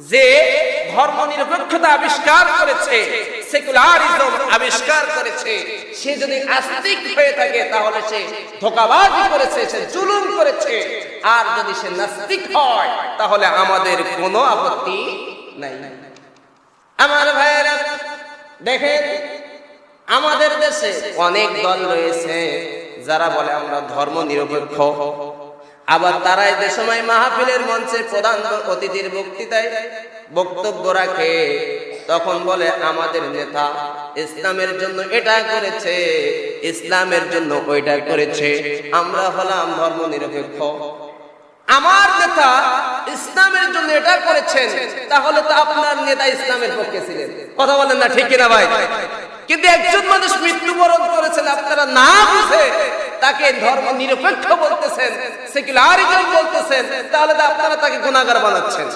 যে ধর্ম নিরপেক্ষতা আবিষ্কার করেছে সেকুলারিজম আবিষ্কার করেছে, সে যদি আস্তিক হয়ে থাকে তাহলে সে ধোকাবাজি করেছে, সে জুলুম করেছে। আর যদি সে নাস্তিক হয়, তাহলে আমাদের কোনো আপত্তি নাই। আমার ভাইয়েরা, দেখেন, আমাদের দেশে অনেক দল রয়েছে যারা বলে আমরা ধর্ম নিরপেক্ষ। আবার তারাই যে সময় মাহফিলের মঞ্চে প্রধান অতিথির বক্তৃতায় বক্তব্য রাখে, তখন বলে, আমাদের নেতা ইসলামের জন্য এটা করেছে, ইসলামের জন্য ওইটা করেছে। আমরা হলাম ধর্ম নিরপেক্ষ আমার নেতা ইসলামের জন্য এটা করেছেন, তাহলে তো আপনার নেতা ইসলামের পক্ষে ছিলেন। কথা বলেন না, ঠিক কিনা ভাই? কিন্তু একজন মানুষ মৃত্যুবরণ করেছেন আপনারা না বুঝে তাকে ধর্ম নিরপেক্ষ বলতেছেন সেকুলারিজম বলতেছেন তাহলে আপনারা তাকে গুণাগার বানাচ্ছেন।